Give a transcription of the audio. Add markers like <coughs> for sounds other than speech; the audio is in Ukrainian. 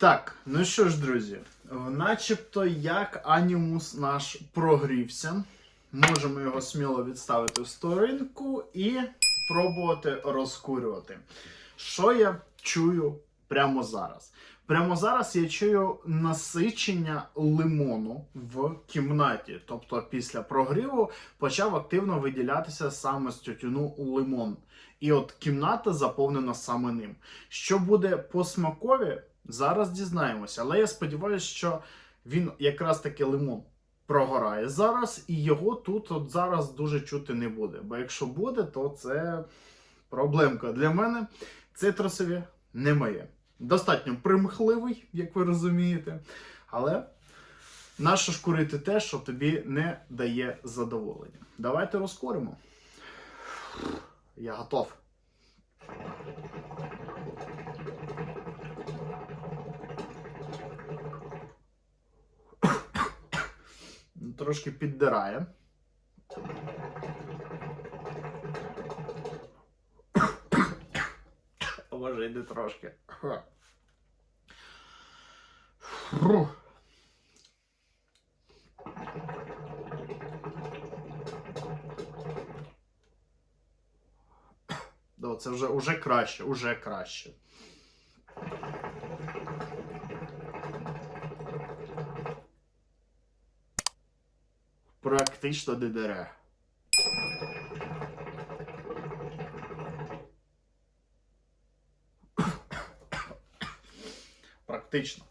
Так, ну що ж, друзі, начебто як анімус наш прогрівся. Можемо його сміло відставити в сторінку і пробувати розкурювати. Що я чую прямо зараз? Прямо зараз я чую насичення лимону в кімнаті. Тобто після прогріву почав активно виділятися саме з тютюну лимон. І от кімната заповнена саме ним. Що буде по смакові, зараз дізнаємося. Але я сподіваюся, що він якраз таки лимон прогорає зараз, і його тут от зараз дуже чути не буде. Бо якщо буде, то це проблемка для мене. Цитрусові не моє. Достатньо примхливий, як ви розумієте. Але нащо ж курити те, що тобі не дає задоволення? Давайте розкоримо. Я готов. Трошки піддирає. <coughs> Може, йде трошки. Фу. <coughs> Це вже уже краще, уже краще. Практично не дере. <coughs> Практично.